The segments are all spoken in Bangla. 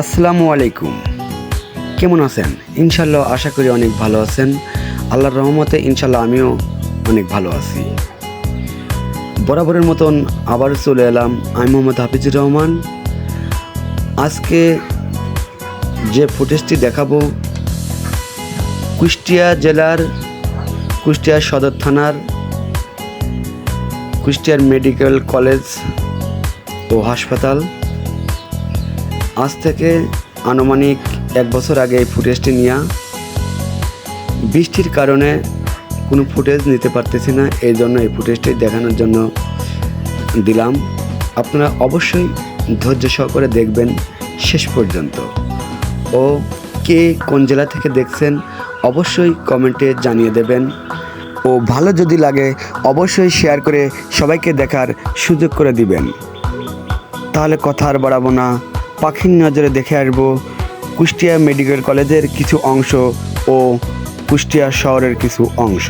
আসসালামু আলাইকুম। কেমন আছেন? ইনশাল্লাহ আশা করি অনেক ভালো আছেন। আল্লাহর রহমতে ইনশাল্লাহ আমিও অনেক ভালো আছি। বরাবরের মতন আবার চলে এলাম আমি মোহাম্মদ হাফিজুর রহমান। আজকে যে ফুটেজটি দেখাবো, কুষ্টিয়া জেলার কুষ্টিয়া সদর থানার কুষ্টিয়ার মেডিকেল কলেজ ও হাসপাতাল। আজ থেকে আনুমানিক এক বছর আগে এই ফুটেজটি নেওয়া বৃষ্টির কারণে কোনো ফুটেজ নিতে পারতেছি না, এই জন্য এই ফুটেজটি দেখানোর জন্য দিলাম। আপনারা অবশ্যই ধৈর্য সহকারে দেখবেন শেষ পর্যন্ত। ও কে কোন জেলা থেকে দেখছেন, অবশ্যই কমেন্টে জানিয়ে দেবেন। ও ভালো যদি লাগে, অবশ্যই শেয়ার করে সবাইকে দেখার সুযোগ করে দিবেন। তাহলে কথা আর বাড়াবো না। পাখির নজরে দেখে আসব কুষ্টিয়া মেডিকেল কলেজের কিছু অংশ ও কুষ্টিয়া শহরের কিছু অংশ।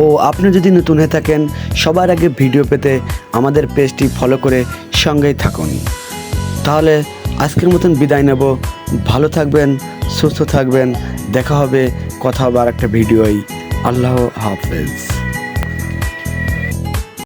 ও আপনি যদি নতুন হয়ে থাকেন, সবার আগে ভিডিও পেতে আমাদের পেজটি ফলো করে সঙ্গেই থাকুন। তাহলে আজকের মতন বিদায় নেব। ভালো থাকবেন, সুস্থ থাকবেন। দেখা হবে, কথা হবে আর একটা ভিডিওই আল্লাহ হাফেজ।